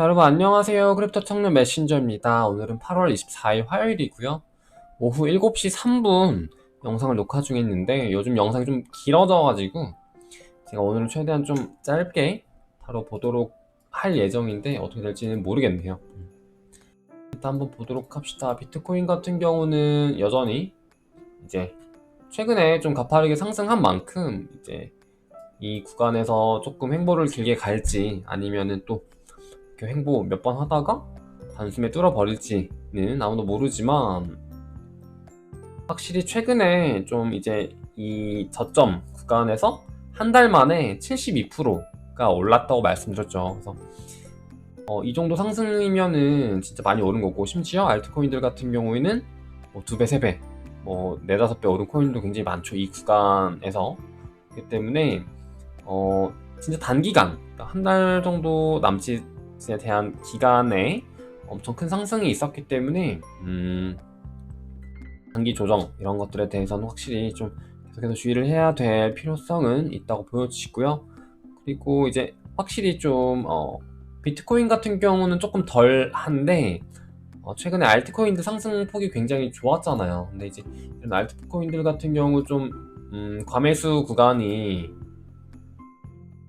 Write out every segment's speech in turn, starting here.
자, 여러분 안녕하세요. 크립토 청년 메신저입니다. 오늘은 8월 24일 화요일이고요. 오후 7시 3분 영상을 녹화 중했는데 요즘 영상이 좀 길어져가지고 제가 오늘은 최대한 좀 짧게 바로 보도록 할 예정인데 어떻게 될지는 모르겠네요. 일단 한번 보도록 합시다. 비트코인 같은 경우는 여전히 이제 최근에 좀 가파르게 상승한 만큼 이제 이 구간에서 조금 횡보를 길게 갈지 아니면은 또 이렇게 횡보 몇 번 하다가 단숨에 뚫어버릴지는 아무도 모르지만 확실히 최근에 좀 이제 이 저점 구간에서 한 달 만에 72%가 올랐다고 말씀드렸죠. 그래서 어, 이 정도 상승이면은 진짜 많이 오른 거고 심지어 알트코인들 같은 경우에는 뭐두 배, 세 배, 뭐 네다섯 배 오른 코인도 굉장히 많죠. 이 구간에서 그렇기 때문에 어, 진짜 단기간 한 달 정도 남짓 에 대한 기간에 엄청 큰 상승이 있었기 때문에 음, 단기 조정 이런 것들에 대해서는 확실히 좀 계속해서 주의를 해야 될 필요성은 있다고 보여지고요. 그리고 이제 확실히 좀 어, 비트코인 같은 경우는 조금 덜 한데 어, 최근에 알트코인들 상승폭이 굉장히 좋았잖아요. 근데 이제 이런 알트코인들 같은 경우 좀 음, 과매수 구간이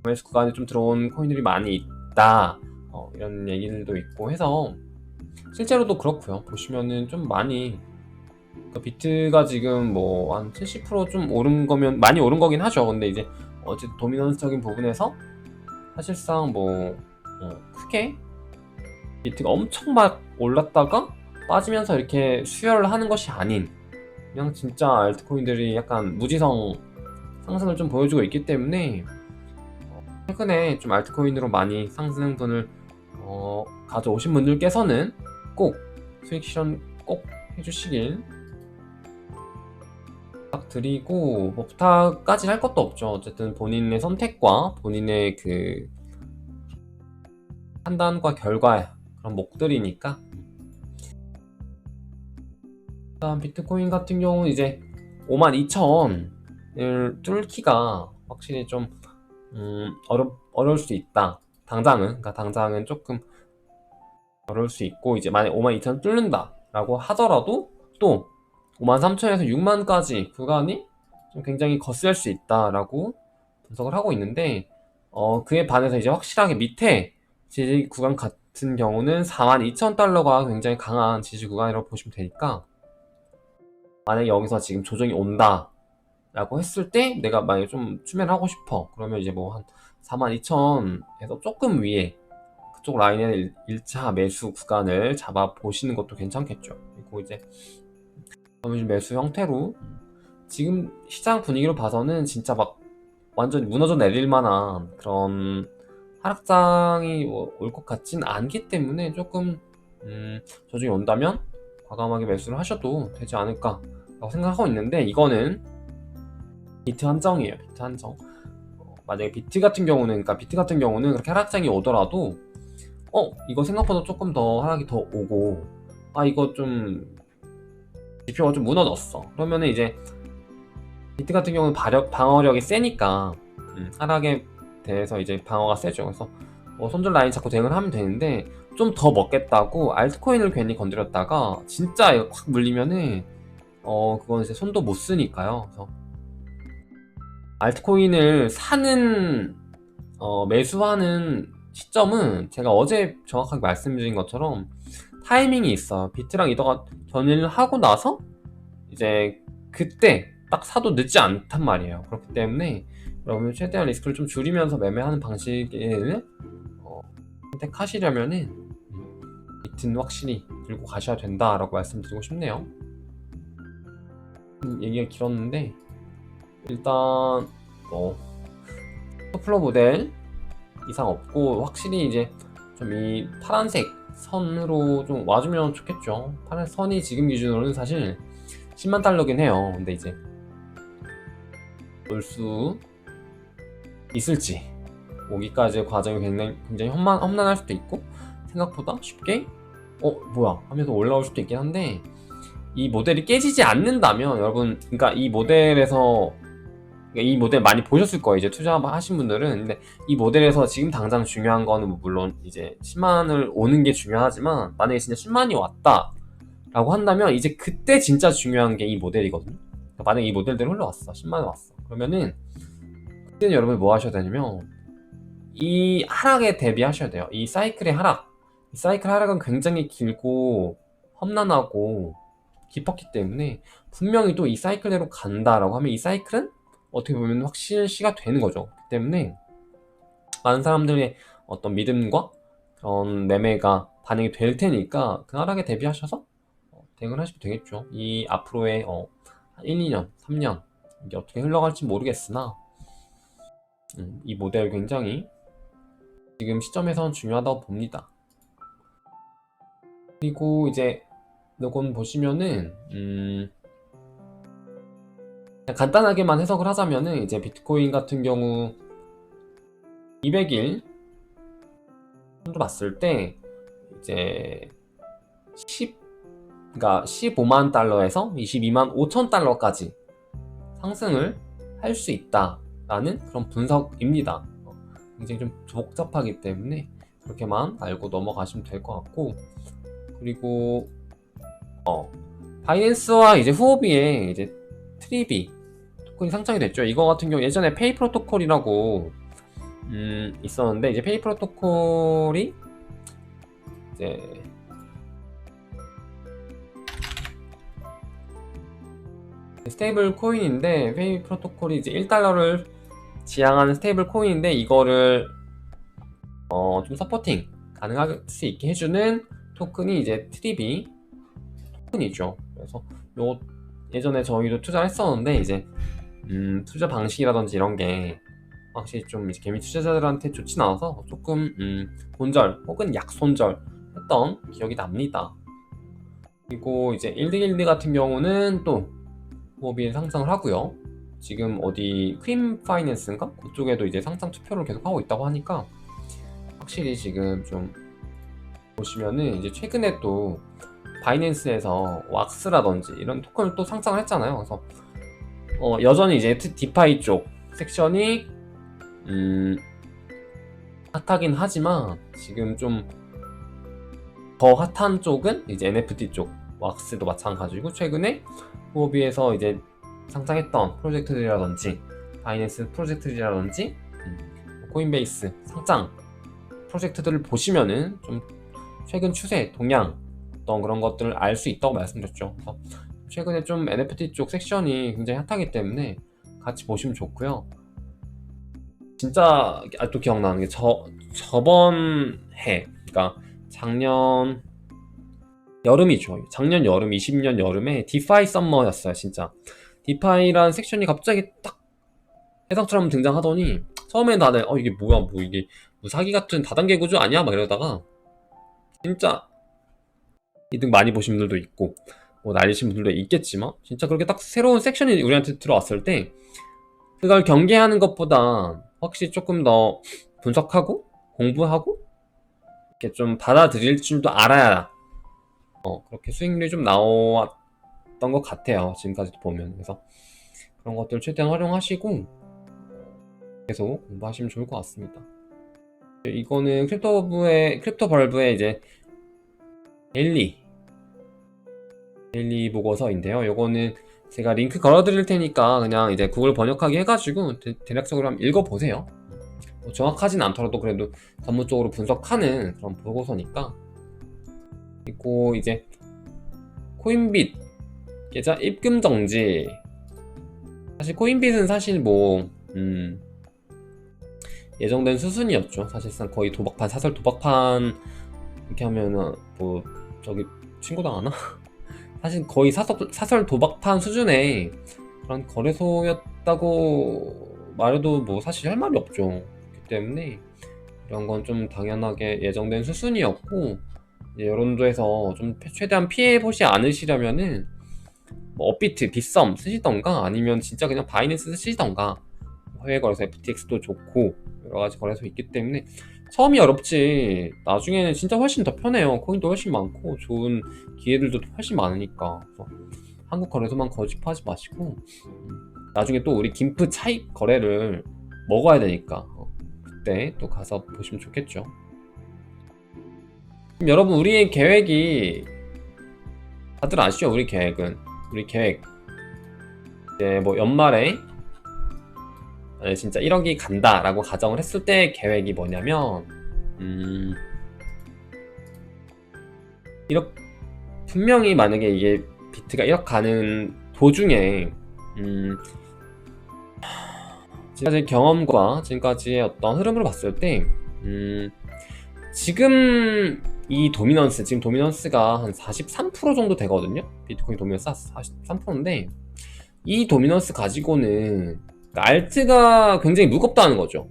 과매수 구간에 좀 들어온 코인들이 많이 있다. 어, 이런 얘기들도 있고 해서 실제로도 그렇고요. 보시면은 좀 많이 그러니까 비트가 지금 뭐 한 70%좀 오른 거면 많이 오른 거긴 하죠. 근데 이제 어쨌든 도미넌스적인 부분에서 사실상 뭐 어, 크게 비트가 엄청 막 올랐다가 빠지면서 이렇게 수혈을 하는 것이 아닌 그냥 진짜 알트코인들이 약간 무지성 상승을 좀 보여주고 있기 때문에 어, 최근에 좀 알트코인으로 많이 상승분을 어, 가져오신 분들께서는 꼭 수익 실현 꼭 해주시길 부탁드리고 뭐 부탁까지 할 것도 없죠. 어쨌든 본인의 선택과 본인의 그 판단과 결과 그런 목들이니까. 다음 비트코인 같은 경우는 이제 52,000을 뚫기가 확실히 좀 음, 어려 어려울 수 있다. 당장은 그러니까 당장은 조금 어려울 수 있고 이제 만약 52,000 뚫는다라고 하더라도 또 53,000에서 6만까지 구간이 좀 굉장히 거슬릴 수 있다라고 분석을 하고 있는데 어, 그에 반해서 이제 확실하게 밑에 지지 구간 같은 경우는 42,000 달러가 굉장히 강한 지지 구간이라고 보시면 되니까 만약에 여기서 지금 조정이 온다 라고 했을 때 내가 만약에 좀 추매를 하고 싶어. 그러면 이제 뭐 한 42,000에서 조금 위에 그쪽 라인의 1차 매수 구간을 잡아 보시는 것도 괜찮겠죠 그리고 이제 매수 형태로 지금 시장 분위기로 봐서는 진짜 막 완전 무너져 내릴 만한 그런 하락장이 올것 같진 않기 때문에 조금 음, 조정이 온다면 과감하게 매수를 하셔도 되지 않을까라고 생각하고 있는데 이거는 비트 한정이에요. 비트 한정. 어, 만약에 비트 같은 경우는 그러니까 비트 같은 경우는 그렇게 하락장이 오더라도 어 이거 생각보다 조금 더 하락이 더 오고 아 이거 좀 지표가 좀 무너졌어. 그러면은 이제 비트 같은 경우는 발력, 방어력이 세니까 음, 하락에 대해서 이제 방어가 세죠. 그래서 뭐 손절 라인 잡고 대응을 하면 되는데 좀 더 먹겠다고 알트코인을 괜히 건드렸다가 진짜 확 물리면은 어 그건 이제 손도 못 쓰니까요. 그래서 알트코인을 사는 어, 매수하는 시점은 제가 어제 정확하게 말씀드린 것처럼 타이밍이 있어. 비트랑 이더가 전일을 하고 나서 이제 그때 딱 사도 늦지 않단 말이에요. 그렇기 때문에 여러분 최대한 리스크를 좀 줄이면서 매매하는 방식을 어, 선택하시려면은 음, 비트는 확실히 들고 가셔야 된다라고 말씀드리고 싶네요. 음, 얘기가 길었는데 일단 뭐 토플러 모델 이상 없고 확실히 이제 좀 이 파란색 선으로 좀 와주면 좋겠죠. 파란 선이 지금 기준으로는 사실 10만 달러긴 해요. 근데 이제 올 수 있을지 오기까지의 과정이 굉장히, 굉장히 험난, 험난할 수도 있고 생각보다 쉽게 어 뭐야 하면서 올라올 수도 있긴 한데 이 모델이 깨지지 않는다면 여러분 그러니까 이 모델에서 이 모델 많이 보셨을 거예요. 이제 투자하신 분들은. 근데 이 모델에서 지금 당장 중요한 거는 뭐 물론 이제 10만을 오는 게 중요하지만 만약에 진짜 10만이 왔다. 라고 한다면 이제 그때 진짜 중요한 게 이 모델이거든요. 그러니까 만약에 이 모델대로 흘러왔어. 10만원 왔어. 그러면은 그때는 여러분이 뭐 하셔야 되냐면 이 하락에 대비하셔야 돼요. 이 사이클의 하락. 이 사이클 하락은 굉장히 길고 험난하고 깊었기 때문에 분명히 또 이 사이클대로 간다라고 하면 이 사이클은 어떻게 보면 확실시가 되는 거죠. 그렇기 때문에 많은 사람들의 어떤 믿음과 그런 매매가 반영이 될 테니까 그 하락에 대비하셔서 어, 대응을 하시면 되겠죠. 이 앞으로의 어, 1, 2년, 3년 이게 어떻게 흘러갈지 모르겠으나 음, 이 모델 굉장히 지금 시점에서는 중요하다고 봅니다. 그리고 이제 이건 보시면은 음, 간단하게만 해석을 하자면은 이제 비트코인 같은 경우 200일 로 봤을 때 이제 10 그러니까 15만 달러에서 22만 5천 달러까지 상승을 할 수 있다라는 그런 분석입니다. 어, 굉장히 좀 복잡하기 때문에 그렇게만 알고 넘어가시면 될 것 같고 그리고 어 바이낸스와 이제 후오비에 이제 트리비 토큰이 상장이 됐죠. 이거 같은 경우 예전에 페이 프로토콜이라고 음, 있었는데 이제 페이 프로토콜이 이제 스테이블 코인인데 페이 프로토콜이 이제 1달러를 지향하는 스테이블 코인인데 이거를 어, 좀 서포팅 가능할 수 있게 해주는 토큰이 이제 트리비 토큰이죠. 그래서 요 예전에 저희도 투자를 했었는데 이제 음, 투자 방식이라든지 이런 게 확실히 좀 이제 개미 투자자들한테 좋진 않아서 조금 음, 본절 혹은 약손절 했던 기억이 납니다. 그리고 이제 1대1드 같은 경우는 또 호흡이 상승을 하고요. 지금 어디 퀸 파이낸스인가? 그쪽에도 이제 상장 투표를 계속 하고 있다고 하니까 확실히 지금 좀 보시면은 이제 최근에 또 바이낸스에서 왁스라든지 이런 토큰을 또 상장을 했잖아요. 그래서 어, 여전히 이제 디파이 쪽 섹션이 음, 핫하긴 하지만 지금 좀 더 핫한 쪽은 이제 NFT 쪽 왁스도 마찬가지고 최근에 후오비에서 이제 상장했던 프로젝트들이라든지 바이낸스 프로젝트들이라든지 음, 코인베이스 상장 프로젝트들을 보시면은 좀 최근 추세 동향 어떤 그런 것들을 알 수 있다고 말씀드렸죠. 그래서 최근에 좀 NFT 쪽 섹션이 굉장히 핫하기 때문에 같이 보시면 좋고요. 진짜 아직도 기억나는 게 저, 저번 해, 그러니까 작년 여름이죠. 작년 여름, 20년 여름에 디파이 썸머였어요, 진짜. 디파이란 섹션이 갑자기 딱 해상처럼 등장하더니 처음엔 다들 어 이게 뭐야, 뭐 이게 뭐 사기 같은 다단계 구조 아니야? 막 이러다가 진짜 이득 많이 보신 분들도 있고 뭐 날리신 분들도 있겠지만 진짜 그렇게 딱 새로운 섹션이 우리한테 들어왔을 때 그걸 경계하는 것보다 확실히 조금 더 분석하고 공부하고 이렇게 좀 받아들일 줄도 알아야 어, 그렇게 수익률이 좀 나왔던 것 같아요 지금까지도 보면. 그래서 그런 것들 최대한 활용하시고 계속 공부하시면 좋을 것 같습니다. 이거는 크립토부의 크립토 벌브의 이제 데일리 데일리 보고서인데요. 요거는 제가 링크 걸어드릴 테니까 그냥 이제 구글 번역하기 해가지고 대, 략적으로 한번 읽어보세요. 뭐 정확하진 않더라도 그래도 전문적으로 분석하는 그런 보고서니까. 그리고 이제 코인빗 계좌 입금 정지. 사실 코인빗은 사실 뭐 음, 예정된 수순이었죠. 사실상 거의 도박판 사설 도박판 이렇게 하면은 뭐 저기 친구 당하나? 사실 거의 사설, 도박판 수준의 그런 거래소였다고 말해도 뭐 사실 할 말이 없죠. 그렇기 때문에 이런 건 좀 당연하게 예정된 수순이었고 여론조에서 좀 최대한 피해 보지 않으시려면은 뭐 업비트, 빗썸 쓰시던가 아니면 진짜 그냥 바이낸스 쓰시던가 해외 거래소 FTX도 좋고 여러 가지 거래소 있기 때문에 처음이 어렵지. 나중에는 진짜 훨씬 더 편해요. 코인도 훨씬 많고 좋은 기회들도 훨씬 많으니까. 한국 거래소만 거짓하지 마시고 음, 나중에 또 우리 김프 차익 거래를 먹어야 되니까 어, 그때 또 가서 보시면 좋겠죠. 그럼 여러분 우리의 계획이 다들 아시죠? 우리 계획은. 우리 계획. 이제 뭐 연말에 진짜 1억이 간다라고 가정을 했을 때 계획이 뭐냐면 음 이렇 분명히 만약에 이게 비트가 1억 가는 도중에 음 지금까지 경험과 지금까지의 어떤 흐름으로 봤을 때 음, 지금 이 도미넌스 지금 도미넌스가 한 43% 정도 되거든요? 비트코인 도미넌스 43%인데 이 도미넌스 가지고는 그러니까 알트가 굉장히 무겁다는 거죠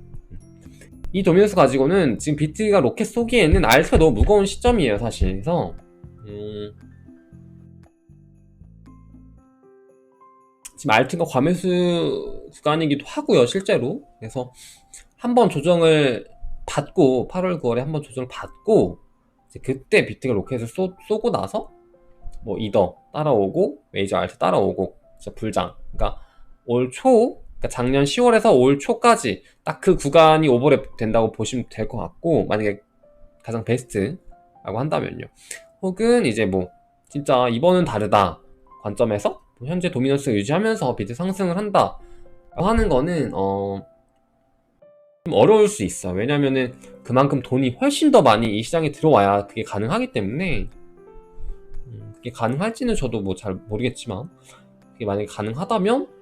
이 도미넌스 가지고는 지금 비트가 로켓 쏘기에는 알트가 너무 무거운 시점이에요 사실 그래서 음, 지금 알트가 과매수 구간이기도 하고요, 실제로. 그래서 한번 조정을 받고 8월 9월에 한번 조정을 받고 그때 비트가 로켓을 쏘, 쏘고 나서 뭐 이더 따라오고 메이저 알트 따라오고 진짜 불장. 그러니까 올 초, 그러니까 작년 10월에서 올 초까지 딱 그 구간이 오버랩 된다고 보시면 될 것 같고 만약에 가장 베스트라고 한다면요. 혹은 이제 뭐 진짜 이번은 다르다 관점에서 뭐 현재 도미넌스 유지하면서 비트 상승을 한다 하는 거는 어, 좀 어려울 수 있어. 왜냐면은 그만큼 돈이 훨씬 더 많이 이 시장에 들어와야 그게 가능하기 때문에 음, 그게 가능할지는 저도 뭐 잘 모르겠지만 그게 만약에 가능하다면 어,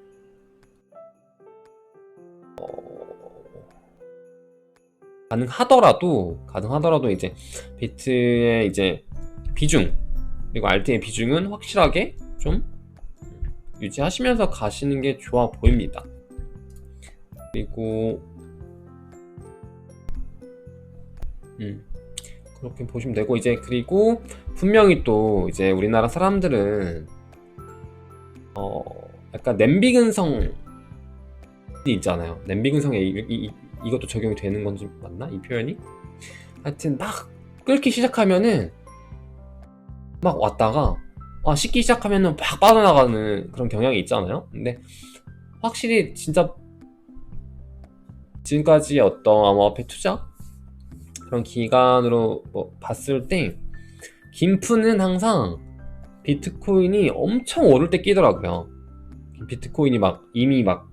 가능하더라도 가능하더라도 이제 비트의 이제 비중 그리고 알트의 비중은 확실하게 좀 유지하시면서 가시는 게 좋아 보입니다. 그리고 음 그렇게 보시면 되고 이제 그리고 분명히 또 이제 우리나라 사람들은 어 약간 냄비 근성이 있잖아요. 냄비 근성에 이, 이, 이, 것도 적용이 되는 건지 맞나 이 표현이? 하여튼 막 끓기 시작하면은 막 왔다가 아, 씻기 시작하면은 팍 빠져나가는 그런 경향이 있잖아요. 근데 확실히 진짜 지금까지의 어떤 암호화폐 투자 그런 기간으로 뭐 봤을 때 김프는 항상 비트코인이 엄청 오를 때 끼더라고요. 비트코인이 막 이미 막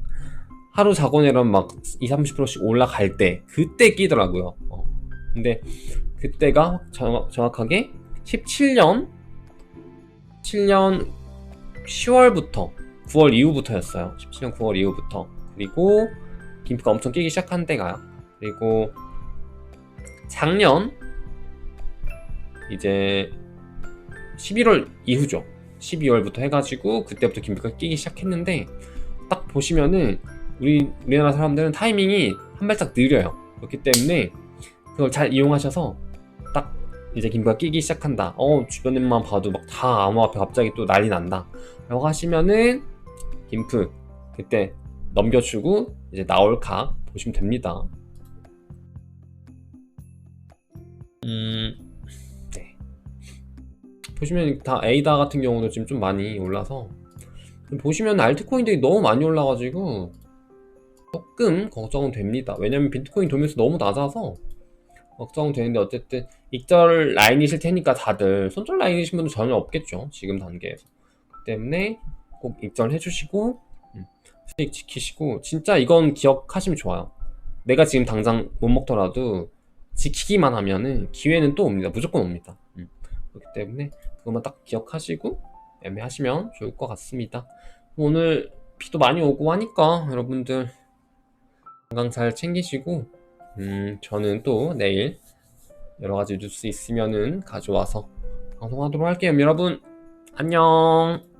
하루 자고 내려면 막 20, 30%씩 올라갈 때 그때 끼더라고요. 어. 근데 그때가 정, 정확하게 17년 17년 10월부터 9월 이후부터였어요. 17년 9월 이후부터. 그리고 김프가 엄청 끼기 시작한 때가요. 그리고 작년 이제 11월 이후죠. 12월부터 해가지고 그때부터 김프가 끼기 시작했는데 딱 보시면은 우리 우리나라 사람들은 타이밍이 한 발짝 느려요. 그렇기 때문에 그걸 잘 이용하셔서 이제 김부가 끼기 시작한다. 어, 주변에만 봐도 막 다 암호화폐 갑자기 또 난리 난다. 라고 하시면은 김프 그때 넘겨주고 이제 나올 각 보시면 됩니다. 음, 네. 보시면 다 에이다 같은 경우도 지금 좀 많이 올라서 보시면 알트코인들이 너무 많이 올라가지고 조금 걱정은 됩니다. 왜냐면 비트코인 도면서 너무 낮아서 걱정되는데 어쨌든 익절 라인이실 테니까 다들 손절 라인이신 분은 전혀 없겠죠 지금 단계에서. 그 때문에 꼭 입절 해 주시고 음, 수익 지키시고 진짜 이건 기억하시면 좋아요. 내가 지금 당장 못 먹더라도 지키기만 하면은 기회는 또 옵니다. 무조건 옵니다. 음, 그렇기 때문에 그것만 딱 기억하시고 애매하시면 좋을 것 같습니다. 오늘 비도 많이 오고 하니까 여러분들 건강 잘 챙기시고 음, 저는 또 내일 여러 가지 뉴스 있으면은 가져와서 방송하도록 할게요. 여러분, 안녕!